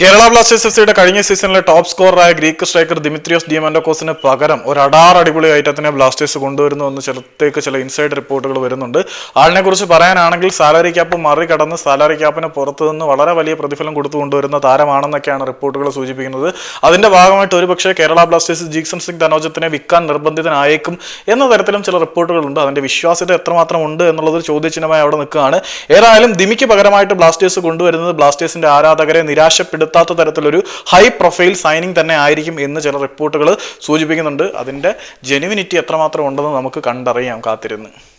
Kerala Blasters F സിയുടെ കഴിഞ്ഞ സീസണിലെ ടോപ്പ് സ്കോററായ ഗ്രീക്ക് സ്ട്രൈക്കർ ദിമിത്രിയോസ് ഡിയമാൻഡോക്കോസിന് പകരം ഒരു അടാർ അടിപൊളി ഐറ്റത്തിനെ ബ്ലാസ്റ്റേഴ്സ് കൊണ്ടുവരുന്നു എന്ന് ചിലത്തേക്ക് ചില ഇൻസൈഡ് റിപ്പോർട്ടുകൾ വരുന്നുണ്ട്. ആളിനെ കുറിച്ച് പറയാനാണെങ്കിൽ സാലറി ക്യാപ്പ് മറികടന്ന് സാലറി ക്യാപ്പിന് പുറത്തു നിന്ന് വളരെ വലിയ പ്രതിഫലം കൊടുത്തു കൊണ്ടുവരുന്ന താരമാണെന്നൊക്കെയാണ് റിപ്പോർട്ടുകൾ സൂചിപ്പിക്കുന്നത്. അതിന്റെ ഭാഗമായിട്ട് ഒരുപക്ഷേ കേരള ബ്ലാസ്റ്റേഴ്സ് ജീക്സൺ സിംഗ് ധനോജത്തിനെ വിൽക്കാൻ നിർബന്ധിതനായേക്കും എന്ന തരത്തിലും ചില റിപ്പോർട്ടുകളുണ്ട് അതിന്റെ വിശ്വാസ്യത എത്രമാത്രം ഉണ്ട് എന്നുള്ളത് ചോദ്യചിഹ്നമായി അവിടെ നിൽക്കുകയാണ്. ഏതായാലും ദിമിക്ക് പകരമായിട്ട് ബ്ലാസ്റ്റേഴ്സ് കൊണ്ടുവരുന്നത് ബ്ലാസ്റ്റേഴ്സിന്റെ ആരാധകരെ നിരാശപ്പെടുത്താത്ത തരത്തിലൊരു ഹൈ പ്രൊഫൈൽ സൈനിങ് തന്നെ ആയിരിക്കും എന്ന് ചില റിപ്പോർട്ടുകൾ സൂചിപ്പിക്കുന്നുണ്ട്. അതിന്റെ ജെനുവിനിറ്റി എത്രമാത്രം ഉണ്ടെന്ന് നമുക്ക് കണ്ടറിയാം കാത്തിരുന്ന്.